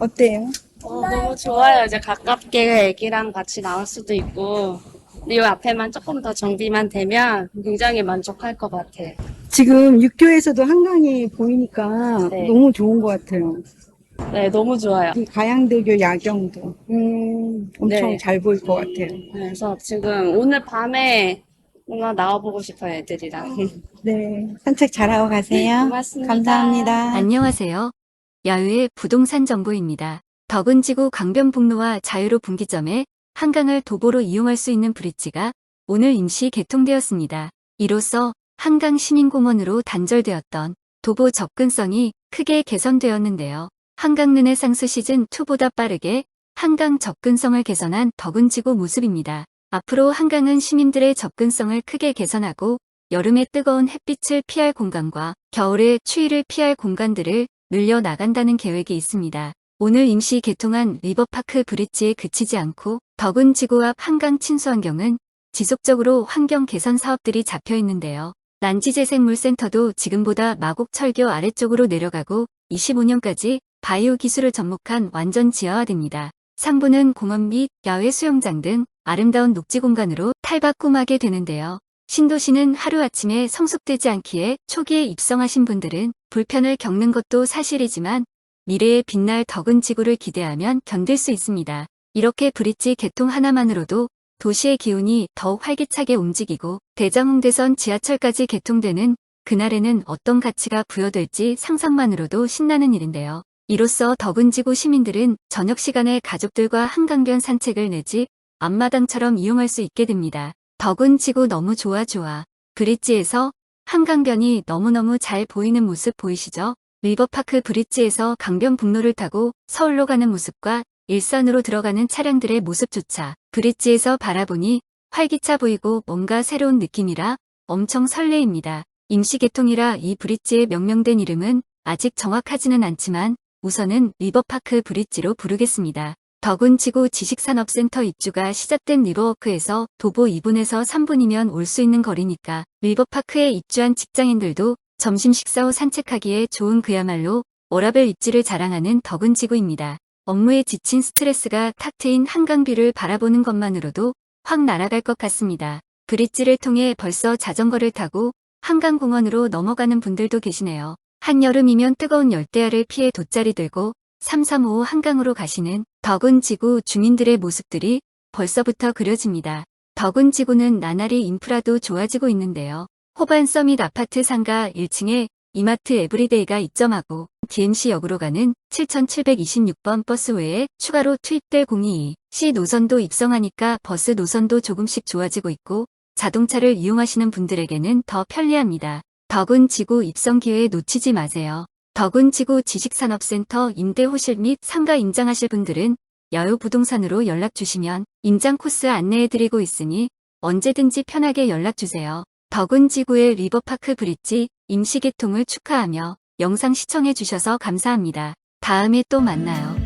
어때요? 어, 너무 좋아요. 이제 가깝게 애기랑 같이 나올 수도 있고. 이 앞에만 조금 더 정비만 되면 굉장히 만족할 것 같아요. 지금 육교에서도 한강이 보이니까 네. 너무 좋은 것 같아요. 네, 너무 좋아요. 이 가양대교 야경도 음, 엄청 네. 잘 보일 것 같아요. 그래서 지금 오늘 밤에 뭔가 나와보고 싶어요, 애들이랑. 네, 산책 잘하고 가세요. 고맙습니다. 감사합니다. 안녕하세요. 야유의 부동산 정보입니다. 덕은지구 강변북로와 자유로 분기점에 한강을 도보로 이용할 수 있는 브릿지가 오늘 임시 개통되었습니다. 이로써 한강 시민공원으로 단절되었던 도보 접근성이 크게 개선되었는데요. 한강 르네상스 시즌2보다 빠르게 한강 접근성을 개선한 덕은지구 모습입니다. 앞으로 한강은 시민들의 접근성을 크게 개선하고 여름의 뜨거운 햇빛을 피할 공간과 겨울의 추위를 피할 공간들을 늘려 나간다는 계획이 있습니다. 오늘 임시 개통한 리버파크 브릿지에 그치지 않고 덕은 지구 앞 한강 친수환경은 지속적으로 환경 개선 사업들이 잡혀 있는데요. 난지재생물센터도 지금보다 마곡 철교 아래쪽으로 내려가고 25년까지 바이오 기술을 접목한 완전 지하화됩니다. 상부는 공원 및 야외 수영장 등 아름다운 녹지 공간으로 탈바꿈하게 되는데요. 신도시는 하루아침에 성숙되지 않기에 초기에 입성하신 분들은 불편을 겪는 것도 사실이지만 미래의 빛날 덕은 지구를 기대하면 견딜 수 있습니다. 이렇게 브릿지 개통 하나만으로도 도시의 기운이 더욱 활기차게 움직이고 대장홍대선 지하철까지 개통되는 그날에는 어떤 가치가 부여될지 상상만으로도 신나는 일인데요. 이로써 덕은 지구 시민들은 저녁 시간에 가족들과 한강변 산책을 내지 앞마당처럼 이용할 수 있게 됩니다. 덕은 지구 너무 좋아 좋아. 브릿지에서 한강변이 너무너무 잘 보이는 모습 보이시죠? 리버파크 브릿지에서 강변북로를 타고 서울로 가는 모습과 일산으로 들어가는 차량들의 모습조차 브릿지에서 바라보니 활기차 보이고 뭔가 새로운 느낌이라 엄청 설레입니다. 임시 개통이라 이 브릿지의 명명된 이름은 아직 정확하지는 않지만 우선은 리버파크 브릿지로 부르겠습니다. 덕은지구 지식산업센터 입주가 시작된 리버워크에서 도보 2분에서 3분이면 올 수 있는 거리니까 리버파크에 입주한 직장인들도 점심 식사 후 산책하기에 좋은 그야말로 워라벨 입지를 자랑하는 덕은지구입니다. 업무에 지친 스트레스가 탁 트인 한강뷰를 바라보는 것만으로도 확 날아갈 것 같습니다. 브릿지를 통해 벌써 자전거를 타고 한강공원으로 넘어가는 분들도 계시네요. 한여름이면 뜨거운 열대야를 피해 돗자리 들고 335 한강으로 가시는 덕은 지구 주민들의 모습들이 벌써부터 그려집니다. 덕은 지구는 나날이 인프라도 좋아지고 있는데요. 호반 서밋 아파트 상가 1층에 이마트 에브리데이가 입점하고 DMC역으로 가는 7726번 버스 외에 추가로 투입될 022C 노선도 입성하니까 버스 노선도 조금씩 좋아지고 있고 자동차를 이용하시는 분들에게는 더 편리합니다. 덕은 지구 입성 기회 놓치지 마세요. 덕은 지구 지식산업센터 임대 호실 및 상가 임장하실 분들은 여유 부동산으로 연락 주시면 임장 코스 안내해 드리고 있으니 언제든지 편하게 연락 주세요. 덕은 지구의 리버파크 브릿지 임시 개통을 축하하며 영상 시청해 주셔서 감사합니다. 다음에 또 만나요.